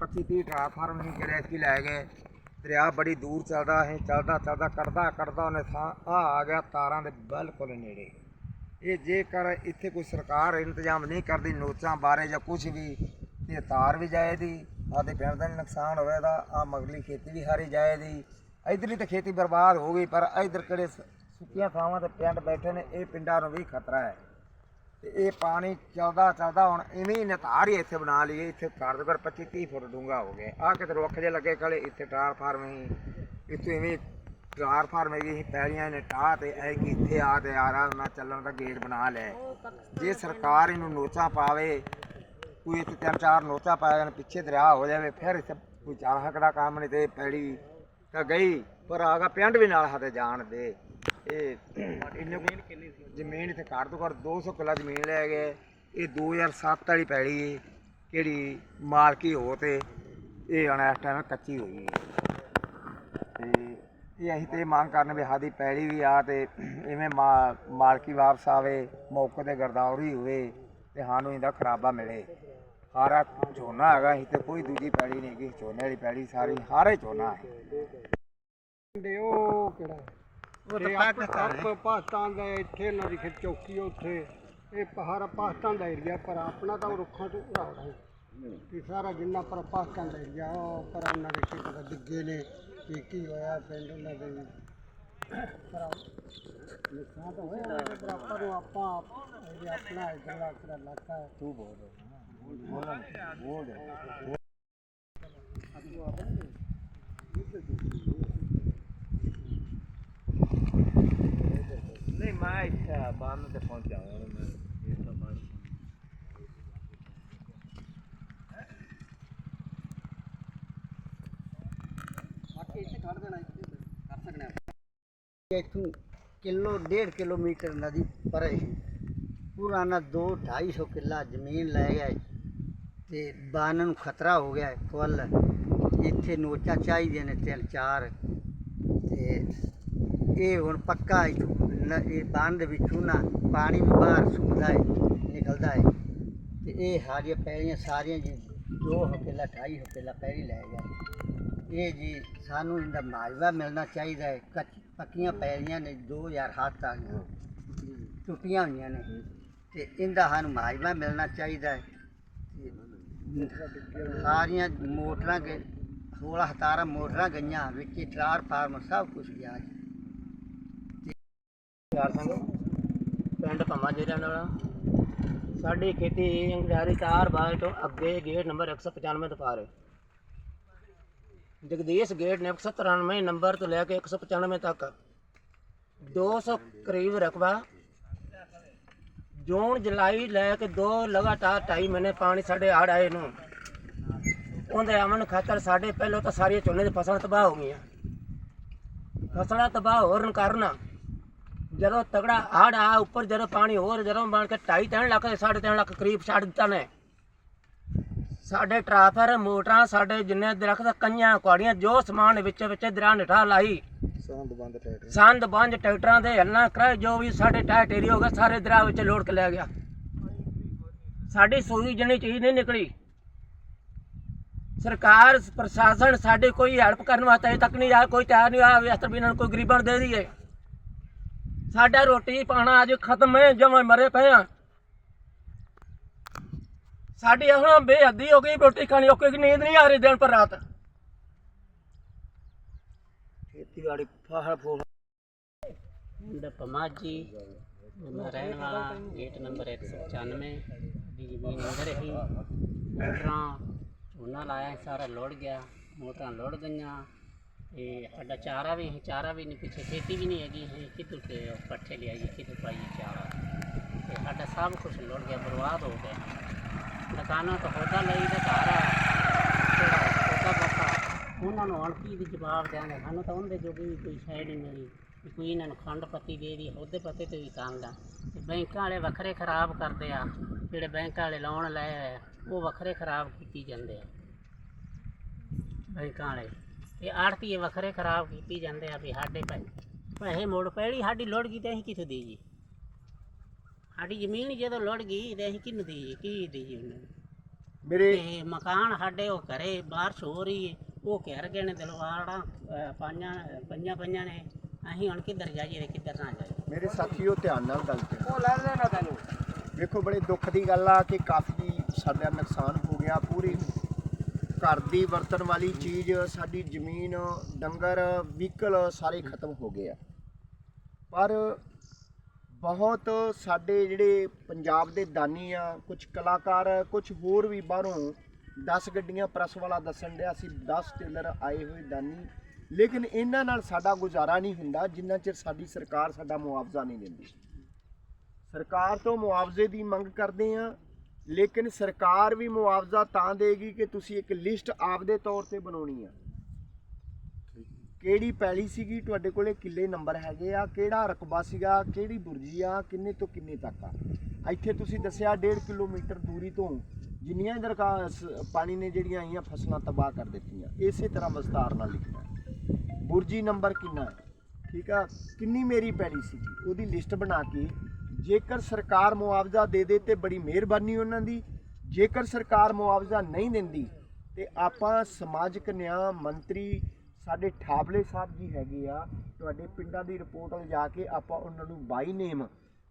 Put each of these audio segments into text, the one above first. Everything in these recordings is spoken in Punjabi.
25 30 ਟ੍ਰਾਂਸਫਾਰਮ ਹੀ ਜਿਹੜੇ ਕੀ ਲੈ ਗਏ। ਦਰਿਆ ਬੜੀ ਦੂਰ ਚੱਲਦਾ ਹੈ ਚੱਲਦਾ ਚੱਲਦਾ, ਕੱਢਦਾ ਕੱਢਦਾ ਉਹਨੇ ਥਾਂ ਆ ਆ ਗਿਆ ਤਾਰਾਂ ਦੇ ਬਿਲਕੁਲ ਨੇੜੇ। ਇਹ ਜੇਕਰ ਇੱਥੇ ਕੋਈ ਸਰਕਾਰ ਇੰਤਜ਼ਾਮ ਨਹੀਂ ਕਰਦੀ ਨੋਚਾਂ ਬਾਰੇ ਜਾਂ ਕੁਝ ਵੀ, ਤੇ ਤਾਰ ਵੀ ਜਾਏਦੀ ਆਦੇ ਪਿੰਡ ਦਾ ਨੁਕਸਾਨ ਹੋਵੇਗਾ ਆ ਮਗਲੀ ਖੇਤੀ ਵੀ ਹਾਰੀ ਜਾਏਦੀ। ਇਧਰਲੀ ਤਾਂ ਖੇਤੀ ਬਰਬਾਦ ਹੋ ਗਈ, ਪਰ ਇਧਰ ਕਿਹੜੇ ਸੁੱਕੀਆਂ ਥਾਵਾਂ ਤੇ ਪਿੰਡ ਬੈਠੇ ਨੇ, ਇਹ ਪਿੰਡਾਂ ਨੂੰ ਵੀ ਖਤਰਾ ਹੈ। ਤੇ ਇਹ ਪਾਣੀ ਚੱਲਦਾ ਚੱਲਦਾ ਹੁਣ ਇਵੇਂ ਹੀ ਨਤਾਰ ਹੀ ਇੱਥੇ ਬਣਾ ਲਈਏ, ਇੱਥੇ ਘਰ ਦੇ ਘਰ 25 30 ਫੁੱਟ ਡੂੰਘਾ ਹੋ ਗਿਆ। ਆ ਕਿਤੇ ਰੁੱਖ ਜੇ ਲੱਗੇ ਕਲੇ, ਇੱਥੇ ਟ੍ਰਾਂਸਫਾਰਮ ਹੀ, ਇੱਥੇ ਇਵੇਂ ਟ੍ਰਾਂਸਫਾਰਮ ਹੈਗੀ ਪੈਰੀਆਂ ਪੈਲੀਆਂ ਨੇ ਟਾਹ ਤੇ ਐ ਕਿ ਇੱਥੇ ਆ ਤੇ ਆਰਾਮ ਨਾਲ ਚੱਲਣ ਦਾ ਗੇਟ ਬਣਾ ਲੈ ਜੇ ਸਰਕਾਰ ਇਹਨੂੰ ਨੋਚਾ ਪਾਵੇ, ਕੋਈ ਇੱਥੇ ਤਿੰਨ ਚਾਰ ਨੋਚਾ ਪਾਇਆ ਜਾਣ, ਪਿੱਛੇ ਦਰਿਆ ਹੋ ਜਾਵੇ, ਫਿਰ ਇੱਥੇ ਕੋਈ ਚਾਰ ਹੱਕ ਦਾ ਕੰਮ ਨਹੀਂ ਤੇ ਪੈੜੀ ਤਾਂ ਗਈ, ਪਰ ਆਗਾ ਪਿੰਡ ਵੀ ਨਾਲ ਹੱਥੇ ਜਾਣ ਦੇ। ਇਹ ਇੰਨੇ ਕੁ- ਜ਼ਮੀਨ ਇੱਥੇ ਘੱਟ ਤੋਂ ਘੱਟ 200 ਕਿੱਲਾ ਜ਼ਮੀਨ ਲੈ ਗਏ। ਇਹ 2007 ਵਾਲੀ ਪੈੜੀ ਏ ਕਿਹੜੀ ਮਾਲਕੀ ਹੋ ਤੇ ਇਹ ਹੁਣ ਇਸ ਟਾਈਮ ਕੱਚੀ ਹੋਈ ਹੈ ਤੇ ਇਹ ਅਸੀਂ ਤੇ ਮੰਗ ਕਰਨ ਵੀ ਸਾਡੀ ਪੈੜੀ ਵੀ ਆ ਤੇ ਇਵੇਂ ਮਾ- ਮਾਲਕੀ ਵਾਪਸ ਆਵੇ ਮੌਕੇ ਤੇ ਗਰਦੌਰੀ ਹੋਵੇ ਤੇ ਸਾਨੂੰ ਇਹਦਾ ਖਰਾਬਾ ਮਿਲੇ। ਸਾਰਾ ਝੋਨਾ ਹੈਗਾ ਅਸੀਂ ਤੇ ਕੋਈ ਦੂਜੀ ਪੈੜੀ ਨਹੀਂ ਹੈਗੀ। ਝੋਨੇ ਵਾਲੀ ਪੈੜੀ ਸਾਰੀ ਹਾਰੇ ਝੋਨਾ ਹੈ। ਉਹ ਕਿਹੜਾ ਉਹ ਤਾਂ ਪਾਕਿਸਤਾਨ ਪਾਕਿਸਤਾਨ ਦਾ ਇੱਥੇ ਇਹਨਾਂ ਦੀ ਖੇਤ ਚੌਕੀ ਆ ਉੱਥੇ। ਇਹ ਪਹਾੜ ਪਾਕਿਸਤਾਨ ਦਾ ਏਰੀਆ ਪਰ ਆਪਣਾ ਤਾਂ ਉਹ ਰੁੱਖਾਂ ਤੋਂ ਉੜਾ ਹੈ। ਇਹ ਸਾਰਾ ਜਿੰਨਾ ਪਰ ਪਾਕਿਸਤਾਨ ਦਾ ਏਰੀਆ ਉਹ ਪਰ ਉਹਨਾਂ ਦੇ ਖੇਤ ਦਾ ਡਿੱਗੇ ਨੇ। ਕੀ ਕੀ ਹੋਇਆ ਪਿੰਡ ਉਹਨਾਂ ਦੇ ਵੀ। ਪਰ ਨੁਕਸਾਨ ਤਾਂ ਹੋਇਆ ਉਹਦੇ ਬਰਾਬਰ ਨੂੰ ਆਪਾਂ ਇਹ ਆਪਣਾ ਇਧਰਲਾ ਕਿਹੜਾ ਇਲਾਕਾ ਹੈ। ਤੂੰ ਬੋਲ ਬੋਲ ਬੋਲ ਨਹੀਂ ਮੈਂ ਇੱਥੇ ਬੰਨ ਤੇ ਪਹੁੰਚਾ ਹੁਣ ਮੈਂ, ਇਹ ਤਾਂ ਪਾਣੀ ਬਾਕੀ ਇੱਥੇ ਕੱਢ ਦੇਣਾ ਇੱਥੇ ਕਰ ਸਕਨੇ ਇੱਥੋਂ ਕਿਲੋ, ਡੇਢ ਕਿਲੋਮੀਟਰ ਨਦੀ ਪਰੇ ਪੁਰਾਣਾ 2 250 ਕਿੱਲਾ ਜ਼ਮੀਨ ਲੈ ਗਿਆ ਤੇ ਬਾਨ ਨੂੰ ਖਤਰਾ ਹੋ ਗਿਆ ਹੈ ਫੁੱਲ। ਇੱਥੇ ਨੋਚਾਂ ਚਾਹੀਦੀਆਂ ਨੇ ਤਿੰਨ ਚਾਰ। ਤੇ ਇਹ ਹੁਣ ਪੱਕਾ ਇੱਥੋਂ ਨ- ਇਹ ਬਾਨ ਦੇ ਵਿੱਚੋਂ ਨਾ ਪਾਣੀ ਵੀ ਬਾਹਰ ਸੁੱਕਦਾ ਹੈ, ਨਿਕਲਦਾ ਹੈ। ਤੇ ਇਹ ਸਾਰੀਆਂ ਪੈਰੀਆਂ ਸਾਰੀਆਂ ਜੀ ਦੋ ਹਕੇਲਾ ਢਾਈ ਹਕੇਲਾ ਪੈਲੀ ਲੈ ਗਿਆ। ਇਹ ਜੀ ਸਾਨੂੰ ਇਹਦਾ ਮਾਜਵਾ ਮਿਲਣਾ ਚਾਹੀਦਾ ਹੈ। ਕੱਚ ਪੱਕੀਆਂ ਪੈਲੀਆਂ ਨੇ 2000 ਹੱਥ ਆ ਗਈਆਂ। ਟੁੱਟੀਆਂ ਹੋਈਆਂ ਨੇ। ਤੇ ਇਹਦਾ ਸਾਨੂੰ ਮਾਜਵਾ ਮਿਲਣਾ ਚਾਹੀਦਾ ਹੈ। ਸਾਰੀਆਂ ਮੋਟਰਾਂ ਕੇ 16 17 ਮੋਟਰਾਂ ਗਈਆਂ, ਵਿੱਚ ਟਰਾਰ ਫਾਰਮ ਸਭ ਕੁਝ ਗਿਆ ਜੀ। ਯਾਰ ਸੰਗ ਪਿੰਡ ਭੰਮਾ ਰਹਿਣ ਵਾਲਾ ਸਾਡੀ ਖੇਤੀ ਅੰਗਿਆਰੀ ਚਾਰ ਬਾਗ ਤੋਂ ਅੱਗੇ ਗੇਟ ਨੰਬਰ 195 ਤੋਂ ਪਾਰ ਹੈ। ਜਗਦੀਸ਼ ਗੇਟ ਨੇ 193 ਨੰਬਰ ਤੋਂ ਲੈ ਕੇ 195 ਤੱਕ 200 ਕਰੀਬ ਰਕਬਾ। ਜੂਨ, ਜੁਲਾਈ ਲੈ ਕੇ ਦੋ ਲਗਾਤਾਰ ਢਾਈ ਮਹੀਨੇ ਪਾਣੀ ਸਾਡੇ ਆੜ ਆਏ ਨੂੰ। ਉਹਦੇ ਅਮਨ ਖਾਤਰ ਸਾਡੇ ਪਹਿਲਾਂ ਤਾਂ ਸਾਰੀਆਂ ਝੋਨੇ ਦੀ ਫਸਲਾਂ ਤਬਾਹ ਹੋ ਗਈਆਂ। ਫਸਲਾਂ ਤਬਾਹ ਹੋਣ ਕਾਰਨ ਜਦੋਂ ਤਗੜਾ ਹੜ ਆ ਉੱਪਰ ਜਦੋਂ ਪਾਣੀ ਹੋਰ ਜਦੋਂ ਬਣ ਕੇ ਢਾਈ ਤਿੰਨ ਲੱਖ ਦੇ ਸਾਢੇ ਤਿੰਨ ਲੱਖ ਕਰੀਬ ਛੱਡ ਦਿੱਤਾ ਨੇ। ਸਾਡੇ ਟਰਾਫਰ ਮੋਟਰਾਂ ਸਾਡੇ ਜਿੰਨੇ ਦਰਖਤ ਕੰਆਂ ਕੁਆੜੀਆਂ ਜੋ ਸਮਾਨ ਵਿੱਚ ਵਿੱਚ ਦਰਿਆ ਨਿਠਾ ਲਾਈ ਸੰਦ ਬੰਦ ਟੈਟ ਸੰਦ ਬੰਜ ਟਰੈਕਟਰਾਂ ਦੇ ਹੱਲਾਂ ਕਰਾਏ ਜੋ ਵੀ ਸਾਡੇ ਟਾਇਰ ਟੇਰੀ ਹੋ ਗਏ ਸਾਰੇ ਦਰਿਆ ਵਿੱਚ ਲੋੜ ਕੇ ਲੈ ਗਿਆ। ਸਾਡੀ ਸੂਈ ਜਣੀ ਚੀਜ਼ ਨਹੀਂ ਨਿਕਲੀ। ਸਰਕਾਰ ਪ੍ਰਸ਼ਾਸਨ ਸਾਡੇ ਕੋਈ ਹੈਲਪ ਕਰਨ ਵਾਸਤੇ ਤੱਕ ਨਹੀਂ ਆਇਆ ਕੋਈ ਤਿਆਰ ਨਹੀਂ ਹੋਇਆ ਵੀ ਤਰ੍ਹਾਂ ਵੀ ਇਹਨਾਂ ਨੂੰ ਕੋਈ ਗਰੀਬਾਂ ਨੂੰ ਦੇ ਦਈਏ। ਸਾਡਾ ਰੋਟੀ ਪਾਣਾ ਅੱਜ ਖਤਮ ਹੈ ਜਮਾਂ ਮਰੇ ਪਏ ਆ। ਸਾਡੀ ਹੁਣ ਬੇਹੱਦੀ ਹੋ ਗਈ ਰੋਟੀ ਖਾਣੀ ਔਖੀ ਨੀਂਦ ਨਹੀਂ ਆ ਰਹੀ ਦਿਨ ਪਰ ਰਾਤ। ਖੇਤੀਬਾੜੀ ਫਾਹਲ ਫੂਲ ਪਿੰਡ ਪਮਾਜੀ ਮੈਂ ਰਹਿਣ ਵਾਲਾ ਗੇਟ ਨੰਬਰ 195 ਦੀ ਜ਼ਮੀਨ ਅੰਦਰ ਹੀ ਮੋਟਰਾਂ ਝੋਨਾ ਲਾਇਆ ਸਾਰਾ ਲੋੜ ਗਿਆ ਮੋਟਰਾਂ ਲੋੜ ਗਈਆਂ। ਤੇ ਸਾਡਾ ਚਾਰਾ ਵੀ ਅਸੀਂ ਚਾਰਾ ਵੀ ਨਹੀਂ ਪਿੱਛੇ ਖੇਤੀ ਵੀ ਨਹੀਂ ਹੈਗੀ। ਅਸੀਂ ਕਿਤੋਂ ਤੇ ਪੱਠੇ ਲਿਆਈਏ ਕਿਤੋਂ ਪਾਈਏ ਚਾਰਾ। ਤੇ ਸਾਡਾ ਸਭ ਕੁਝ ਲੋੜ ਗਿਆ, ਬਰਬਾਦ ਹੋ ਗਿਆ। ਦੁਕਾਨਾਂ ਤੋਂ ਹੋਦਾ ਲਈ ਦਾ ਚਾਰਾ ਹੋਦਾ ਬੱਕਾ ਉਹਨਾਂ ਨੂੰ ਹੁਣ ਕੀ ਵੀ ਜਵਾਬ ਦਿਆਂਗੇ ਸਾਨੂੰ ਤਾਂ ਉਹਦੇ ਜੋਗੀ ਵੀ ਕੋਈ ਸ਼ਾਇਦ ਨਹੀਂ। ਮਿਲੀ ਕੋਈ ਇਹਨਾਂ ਨੂੰ ਖੰਡ ਪੱਤੀ ਦੇ ਦੀ ਉਹਦੇ ਪੱਤੇ ਤੇ ਵੀ ਤੰਗ ਆ। ਬੈਂਕਾਂ ਵਾਲੇ ਵੱਖਰੇ ਖਰਾਬ ਕਰਦੇ ਆ। ਜਿਹੜੇ ਬੈਂਕਾਂ ਵਾਲੇ ਲੋਨ ਲਏ ਹੋਏ ਉਹ ਵੱਖਰੇ ਖਰਾਬ ਕੀਤੀ ਜਾਂਦੇ ਆ। ਬੈਂਕਾਂ ਵਾਲੇ। ਇਹ ਆੜਤੀਏ ਵੱਖਰੇ ਖਰਾਬ ਕੀਤੀ ਜਾਂਦੇ ਆ ਵੀ ਸਾਡੇ ਪੈ ਪੈਸੇ ਮੋੜ ਪਹਿਲੀ ਸਾਡੀ ਲੋੜ ਗਈ ਤੇ ਅਸੀਂ ਕਿੱਥੋਂ ਦੇਈਏ? ਸਾਡੀ ਜ਼ਮੀਨ ਜਦੋਂ ਲੋੜ ਗਈ ਤੇ ਅਸੀਂ ਕਿਹਨੂੰ ਦੇਈਏ? ਕੀ ਦੇਈਏ ਉਹਨਾਂ? ਨੂੰ ਮੇਰੇ ਤੇ ਮਕਾਨ ਸਾਡੇ ਉਹ ਘਰੇ ਬਾਰਿਸ਼ ਹੋ ਰਹੀ ਹੈ ਉਹ ਘੇਰ ਗਏ ਨੇ ਦਲਵਾੜਾਂ ਅਹ, ਪਾਈਆਂ ਪਈਆਂ ਪਈਆਂ ਨੇ। ਅਸੀਂ ਹੁਣ ਕਿੱਧਰ ਜਾਈਏ ਤੇ ਕਿੱਧਰ ਨਾ ਜਾਈਏ? ਮੇਰੇ ਸਾਥੀਓ ਧਿਆਨ ਨਾਲ ਗੱਲ ਕਰੋ। ਉਹ ਲੈ ਲੈਣਾ ਤੈਨੂੰ। ਵੇਖੋ ਬੜੇ ਦੁੱਖ ਦੀ ਗੱਲ ਆ ਕਿ ਕਾਫੀ ਸਾਡਾ ਨੁਕਸਾਨ ਹੋ ਗਿਆ ਪੂਰੀ ਘਰ ਦੀ ਵਰਤਣ ਵਾਲੀ ਚੀਜ਼, ਸਾਡੀ ਜ਼ਮੀਨ, ਡੰਗਰ, ਵਹੀਕਲ ਸਾਰੇ ਖਤਮ ਹੋ ਗਏ ਆ। ਪਰ ਬਹੁਤ ਸਾਡੇ ਜਿਹੜੇ ਪੰਜਾਬ ਦੇ ਦਾਨੀ ਆ ਕੁਝ ਕਲਾਕਾਰ ਕੁਝ ਹੋਰ ਵੀ ਬਾਹਰੋਂ 10 ਗੱਡੀਆਂ ਪ੍ਰੈਸ ਵਾਲਾ ਦੱਸਣ ਡਿਆ ਸੀ 10 ਟੇਲਰ ਆਏ ਹੋਏ ਦਾਨੀ। ਲੇਕਿਨ ਇਹਨਾਂ ਨਾਲ ਸਾਡਾ ਗੁਜ਼ਾਰਾ ਨਹੀਂ ਹੁੰਦਾ, ਜਿੰਨਾ ਚਿਰ ਸਾਡੀ ਸਰਕਾਰ ਸਾਡਾ ਮੁਆਵਜ਼ਾ ਨਹੀਂ ਦਿੰਦੀ। ਸਰਕਾਰ ਤੋਂ ਮੁਆਵਜ਼ੇ ਦੀ ਮੰਗ ਕਰਦੇ ਆ ਲੇਕਿਨ ਸਰਕਾਰ ਵੀ ਮੁਆਵਜ਼ਾ ਤਾਂ ਦੇਗੀ ਕਿ ਤੁਸੀਂ ਇੱਕ ਲਿਸਟ ਆਪਦੇ ਤੌਰ ਤੇ ਬਣਾਉਣੀ ਆ। ਕਿਹੜੀ ਪੈਲੀ ਸੀਗੀ? ਤੁਹਾਡੇ ਕੋਲੇ ਕਿੱਲੇ ਨੰਬਰ ਹੈਗੇ ਆ। ਕਿਹੜਾ ਰਕਬਾ ਸੀਗਾ? ਕਿਹੜੀ ਬੁਰਜੀ ਆ? ਕਿੰਨੇ ਤੋਂ ਕਿੰਨੇ ਤੱਕ ਆ? ਇੱਥੇ ਤੁਸੀਂ ਦੱਸਿਆ 1.5 ਕਿਲੋਮੀਟਰ ਦੂਰੀ ਤੋਂ ਜਿੰਨੀਆਂ ਦਰਕਾਰ ਪਾਣੀ ਨੇ ਜਿਹੜੀਆਂ ਆਈਆਂ, ਫਸਲਾਂ ਤਬਾਹ ਕਰ ਦਿੱਤੀਆਂ। ਇਸੇ ਤਰ੍ਹਾਂ ਵਿਸਤਾਰ ਨਾਲ ਲਿਖਣਾ ਬੁਰਜੀ ਨੰਬਰ ਕਿੰਨਾ ਹੈ? ਠੀਕ ਆ? ਕਿੰਨੀ ਮੇਰੀ ਪੈਲੀ ਸੀਗੀ? ਉਹਦੀ ਲਿਸਟ ਬਣਾ ਕੇ ਜੇਕਰ ਸਰਕਾਰ ਮੁਆਵਜ਼ਾ ਦੇ ਦੇ ਤੇ ਬੜੀ ਮਿਹਰਬਾਨੀ ਉਹਨਾਂ ਦੀ, ਜੇਕਰ ਸਰਕਾਰ ਮੁਆਵਜ਼ਾ ਨਹੀਂ ਦਿੰਦੀ ਤੇ ਆਪਾਂ ਸਮਾਜਿਕ ਨਿਆਂ ਮੰਤਰੀ ਸਾਡੇ ਠਾਬਲੇ ਸਾਹਿਬ ਜੀ ਹੈਗੇ ਆ, ਤੁਹਾਡੇ ਪਿੰਡਾਂ ਦੀ ਰਿਪੋਰਟ ਜਾ ਕੇ ਆਪਾਂ ਉਹਨਾਂ ਨੂੰ ਬਾਈ ਨੇਮ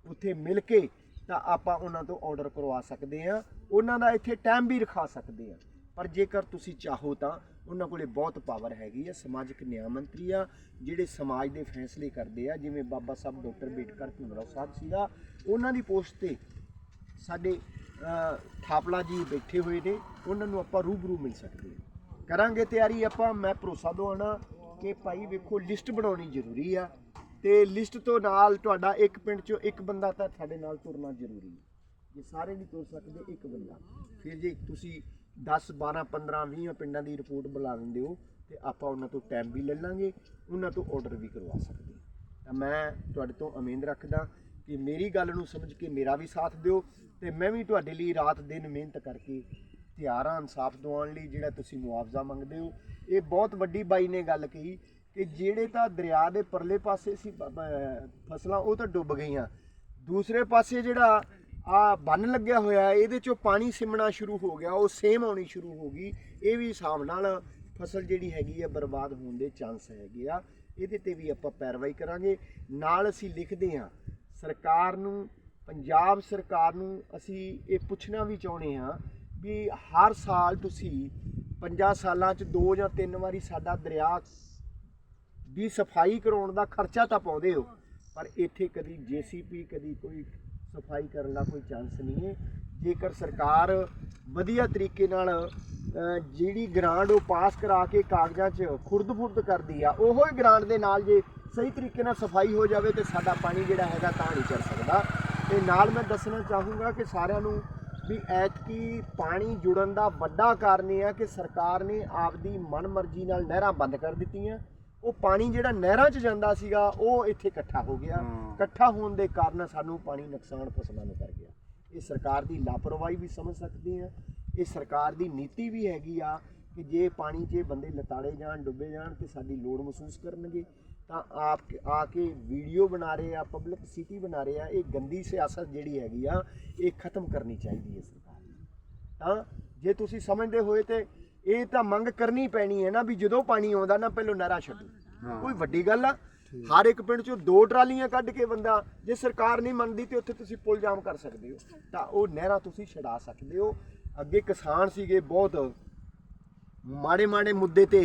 ਉੱਥੇ ਮਿਲ ਕੇ ਤਾਂ ਆਪਾਂ ਉਹਨਾਂ ਤੋਂ ਆਰਡਰ ਕਰਵਾ ਸਕਦੇ ਆ। ਉਹਨਾਂ ਦਾ ਇੱਥੇ ਟਾਈਮ ਵੀ ਰਖਾ ਸਕਦੇ ਆ। ਪਰ ਜੇਕਰ ਤੁਸੀਂ ਚਾਹੋ ਤਾਂ ਉਹਨਾਂ ਕੋਲੇ ਬਹੁਤ ਪਾਵਰ ਹੈਗੀ ਆ, ਸਮਾਜਿਕ ਨਿਆਂ ਮੰਤਰੀ ਆ, ਜਿਹੜੇ ਸਮਾਜ ਦੇ ਫੈਸਲੇ ਕਰਦੇ ਆ, ਜਿਵੇਂ ਬਾਬਾ ਸਾਹਿਬ ਡਾਕਟਰ ਬੇਟਕਰ ਭੀਮਰਾਓ ਸਾਹਿਬ ਸੀਗਾ, ਉਹਨਾਂ ਦੀ ਪੋਸਟ ਤੇ ਸਾਡੇ ਥਾਪਲਾ ਜੀ ਬੈਠੇ ਹੋਏ ਨੇ, ਉਹਨਾਂ ਨੂੰ ਆਪਾਂ ਰੂਬਰੂ ਮਿਲ ਸਕਦੇ ਹਾਂ ਕਰਾਂਗੇ ਤਿਆਰੀ ਆਪਾਂ, ਮੈਂ ਭਰੋਸਾ ਦਵਾਉਣਾ ਕਿ ਭਾਈ ਵੇਖੋ, ਲਿਸਟ ਬਣਾਉਣੀ ਜ਼ਰੂਰੀ ਆ, ਤੇ ਲਿਸਟ ਤੋਂ ਨਾਲ ਤੁਹਾਡਾ ਇੱਕ ਪਿੰਡ ਚੋਂ ਇੱਕ ਬੰਦਾ ਤਾਂ ਸਾਡੇ ਨਾਲ ਤੁਰਨਾ ਜ਼ਰੂਰੀ ਹੈ ਜੇ ਸਾਰੇ ਨਹੀਂ ਤੁਰ ਸਕਦੇ, ਇੱਕ ਬੰਦਾ। ਫਿਰ ਜੇ ਤੁਸੀਂ 10 12 15 20 ਪਿੰਡਾਂ ਦੀ ਰਿਪੋਰਟ ਬੁਲਾ ਲੈਂਦੇ ਹੋ ਤੇ ਆਪਾਂ ਉਹਨਾਂ ਤੋਂ ਟਾਈਮ ਵੀ ਲੈ ਲਾਂਗੇ, ਉਹਨਾਂ ਤੋਂ ਆਰਡਰ ਵੀ ਕਰਵਾ ਸਕਦੇ ਤਾਂ ਮੈਂ ਤੁਹਾਡੇ ਤੋਂ ਉਮੀਦ ਰੱਖਦਾ ਕਿ ਮੇਰੀ ਗੱਲ ਨੂੰ ਸਮਝ ਕੇ ਮੇਰਾ ਵੀ ਸਾਥ ਦਿਓ ਤੇ ਮੈਂ ਵੀ ਤੁਹਾਡੇ ਲਈ ਰਾਤ ਦਿਨ ਮਿਹਨਤ ਕਰਕੇ ਤਿਆਰ ਹਾਂ, ਇਨਸਾਫ ਦਿਵਾਉਣ ਲਈ ਜਿਹੜਾ ਤੁਸੀਂ ਮੁਆਵਜ਼ਾ ਮੰਗਦੇ ਹੋ। ਇਹ ਬਹੁਤ ਵੱਡੀ ਬਾਈ ਨੇ ਗੱਲ ਕਹੀ ਕਿ ਜਿਹੜੇ ਤਾਂ ਦਰਿਆ ਦੇ ਪਰਲੇ ਪਾਸੇ ਸੀ ਫਸਲਾਂ ਉਹ ਤਾਂ ਡੁੱਬ ਗਈਆਂ। ਦੂਸਰੇ ਪਾਸੇ ਜਿਹੜਾ ਆ ਬੰਨ ਲੱਗਿਆ ਹੋਇਆ ਇਹਦੇ ਚੋਂ ਪਾਣੀ ਸਿਮਣਾ ਸ਼ੁਰੂ ਹੋ ਗਿਆ, ਉਹ ਸੇਮ ਆਉਣੀ ਸ਼ੁਰੂ ਹੋ ਗਈ। ਇਹ ਵੀ ਹਿਸਾਬ ਨਾਲ ਫਸਲ ਜਿਹੜੀ ਹੈਗੀ ਆ ਬਰਬਾਦ ਹੋਣ ਦੇ ਚਾਂਸ ਹੈਗੇ ਆ। ਇਹਦੇ ਤੇ ਵੀ ਆਪਾਂ ਪੈਰਵਾਈ ਕਰਾਂਗੇ। ਨਾਲ ਅਸੀਂ ਲਿਖਦੇ ਹਾਂ, ਸਰਕਾਰ ਨੂੰ, ਪੰਜਾਬ ਸਰਕਾਰ ਨੂੰ ਅਸੀਂ ਇਹ ਪੁੱਛਣਾ ਵੀ ਚਾਹੁੰਦੇ ਹਾਂ ਵੀ ਹਰ ਸਾਲ ਤੁਸੀਂ 50 ਸਾਲਾਂ 'ਚ ਦੋ ਜਾਂ ਤਿੰਨ ਵਾਰੀ ਸਾਡਾ ਦਰਿਆ ਦੀ ਸਫ਼ਾਈ ਕਰਾਉਣ ਦਾ ਖਰਚਾ ਤਾਂ ਪਾਉਂਦੇ ਹੋ, ਪਰ ਇੱਥੇ ਕਦੀ ਜੀਸੀਪੀ ਕਦੀ ਕੋਈ ਸਫ਼ਾਈ ਕਰਨ ਦਾ ਕੋਈ ਚਾਂਸ ਨਹੀਂ ਹੈ। ਜੇਕਰ ਸਰਕਾਰ ਵਧੀਆ ਤਰੀਕੇ ਨਾਲ ਜਿਹੜੀ ਗ੍ਰਾਂਟ ਉਹ ਪਾਸ ਕਰਾ ਕੇ ਕਾਗਜ਼ਾਂ 'ਚ ਖੁਰਦ-ਫੁਰਦ ਕਰਦੀ ਆ, ਉਹੋ ਹੀ ਗ੍ਰਾਂਟ ਦੇ ਨਾਲ ਜੇ ਸਹੀ ਤਰੀਕੇ ਨਾਲ ਸਫ਼ਾਈ ਹੋ ਜਾਵੇ ਤੇ ਸਾਡਾ ਪਾਣੀ ਜਿਹੜਾ ਹੈਗਾ ਤਾਂ ਨਹੀਂ ਚੜ ਸਕਦਾ। ਤੇ ਨਾਲ ਮੈਂ ਦੱਸਣਾ ਚਾਹੂੰਗਾ ਕਿ ਸਾਰਿਆਂ ਨੂੰ ਵੀ ਐਤਕੀ ਪਾਣੀ ਜੁੜਨ ਦਾ ਵੱਡਾ ਕਾਰਨ ਇਹ ਆ ਕਿ ਸਰਕਾਰ ਨੇ ਆਪਦੀ ਮਨਮਰਜ਼ੀ ਨਾਲ ਨਹਿਰਾਂ ਬੰਦ ਕਰ ਦਿੱਤੀਆਂ। ਉਹ ਪਾਣੀ ਜਿਹੜਾ ਨਹਿਰਾਂ 'ਚ ਜਾਂਦਾ ਸੀਗਾ ਉਹ ਇੱਥੇ ਇਕੱਠਾ ਹੋ ਗਿਆ। ਇਕੱਠਾ ਹੋਣ ਦੇ ਕਾਰਨ ਸਾਨੂੰ ਪਾਣੀ ਨੁਕਸਾਨ ਫਸਲਾਂ ਨੂੰ ਕਰ ਗਿਆ। ਇਹ ਸਰਕਾਰ ਦੀ ਲਾਪਰਵਾਹੀ ਵੀ ਸਮਝ ਸਕਦੇ ਆ ਇਹ ਸਰਕਾਰ ਦੀ ਨੀਤੀ ਵੀ ਹੈਗੀ ਆ ਕਿ ਜੇ ਪਾਣੀ 'ਚ ਬੰਦੇ ਲਤਾੜੇ ਜਾਣ ਡੁੱਬੇ ਜਾਣ ਤੇ ਸਾਡੀ ਲੋੜ ਮਹਿਸੂਸ ਕਰਨਗੇ ਤਾਂ ਆਪ ਆ ਕੇ ਵੀਡੀਓ ਬਣਾ ਰਹੇ ਆ ਪਬਲਿਕ ਸਿਟੀ ਬਣਾ ਰਹੇ ਆ ਇਹ ਗੰਦੀ ਸਿਆਸਤ ਜਿਹੜੀ ਹੈਗੀ ਆ ਇਹ ਖਤਮ ਕਰਨੀ ਚਾਹੀਦੀ ਹੈ ਸਰਕਾਰ ਨੂੰ ਤਾਂ ਜੇ ਤੁਸੀਂ ਸਮਝਦੇ ਹੋਏ ਤੇ ਇਹ ਤਾਂ ਮੰਗ ਕਰਨੀ ਪੈਣੀ ਹੈ ਨਾ ਵੀ ਜਦੋਂ ਪਾਣੀ ਆਉਂਦਾ ਨਾ ਪਹਿਲਾਂ ਨਹਿਰਾ ਛੱਡੋ। ਕੋਈ ਵੱਡੀ ਗੱਲ ਆ। ਹਰ ਇੱਕ ਪਿੰਡ ਚੋਂ ਦੋ ਟਰਾਲੀਆਂ ਕੱਢ ਕੇ ਬੰਦਾ ਜੇ ਸਰਕਾਰ ਨਹੀਂ ਮੰਨਦੀ ਤੇ ਉੱਥੇ ਤੁਸੀਂ ਪੁਲ ਜਾਮ ਕਰ ਸਕਦੇ ਹੋ। ਤਾਂ ਉਹ ਨਹਿਰਾਂ ਤੁਸੀਂ ਛਡਾ ਸਕਦੇ ਹੋ। ਅੱਗੇ ਕਿਸਾਨ ਸੀਗੇ ਬਹੁਤ ਮਾੜੇ ਮਾੜੇ ਮੁੱਦੇ ਤੇ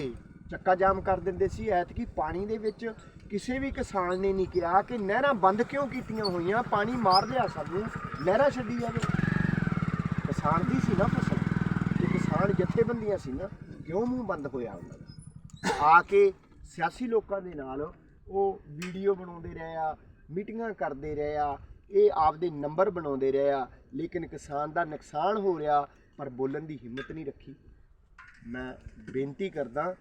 ਚੱਕਾ ਜਾਮ ਕਰ ਦਿੰਦੇ ਸੀ। ਐਤਕੀ ਪਾਣੀ ਦੇ ਵਿੱਚ ਕਿਸੇ ਵੀ ਕਿਸਾਨ ਨੇ ਨਹੀਂ ਕਿਹਾ ਕਿ ਨਹਿਰਾਂ ਬੰਦ ਕਿਉਂ ਕੀਤੀਆਂ ਹੋਈਆਂ? ਪਾਣੀ ਮਾਰ ਲਿਆ ਸਾਨੂੰ। ਨਹਿਰਾਂ ਛੱਡੀ ਜਾਵੇ। ਕਿਸਾਨ ਦੀ ਸੀ ਨਾ ਫਸਲ। ਕਿਸਾਨ ਜਥੇਬੰਦੀਆਂ ਸੀ ਨਾ, ਕਿਉਂ ਮੂੰਹ ਬੰਦ ਹੋਇਆ ਉਹਨਾਂ ਦਾ? ਆ ਕੇ ਸਿਆਸੀ ਲੋਕਾਂ ਦੇ ਨਾਲ ਉਹ ਵੀਡੀਓ ਬਣਾਉਂਦੇ ਰਹੇ ਆ, ਮੀਟਿੰਗਾਂ ਕਰਦੇ ਰਹੇ ਆ, ਇਹ ਆਪਦੇ ਨੰਬਰ ਬਣਾਉਂਦੇ ਰਹੇ ਆ, ਲੇਕਿਨ ਕਿਸਾਨ ਦਾ ਨੁਕਸਾਨ ਹੋ ਰਿਹਾ, ਪਰ ਬੋਲਣ ਦੀ ਹਿੰਮਤ ਨਹੀਂ ਰੱਖੀ। ਮੈਂ ਬੇਨਤੀ ਕਰਦਾ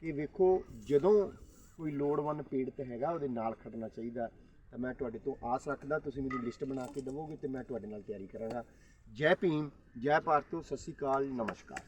ਕਿ ਵੇਖੋ, ਜਦੋਂ ਕੋਈ ਲੋੜਵੰਦ ਪੀੜਤ ਹੈਗਾ, ਉਹਦੇ ਨਾਲ ਖੜਨਾ ਚਾਹੀਦਾ। ਤਾਂ ਮੈਂ ਤੁਹਾਡੇ ਤੋਂ ਆਸ ਰੱਖਦਾ, ਤੁਸੀਂ ਮੈਨੂੰ ਲਿਸਟ ਬਣਾ ਕੇ ਦੇਵੋਗੇ ਤੇ ਮੈਂ ਤੁਹਾਡੇ ਨਾਲ ਤਿਆਰੀ ਕਰਾਂਗਾ। ਜੈ ਭੀਮ ਜੈ ਭਾਰਤੋ ਸਤਿ ਸ਼੍ਰੀ ਅਕਾਲ ਨਮਸਕਾਰ।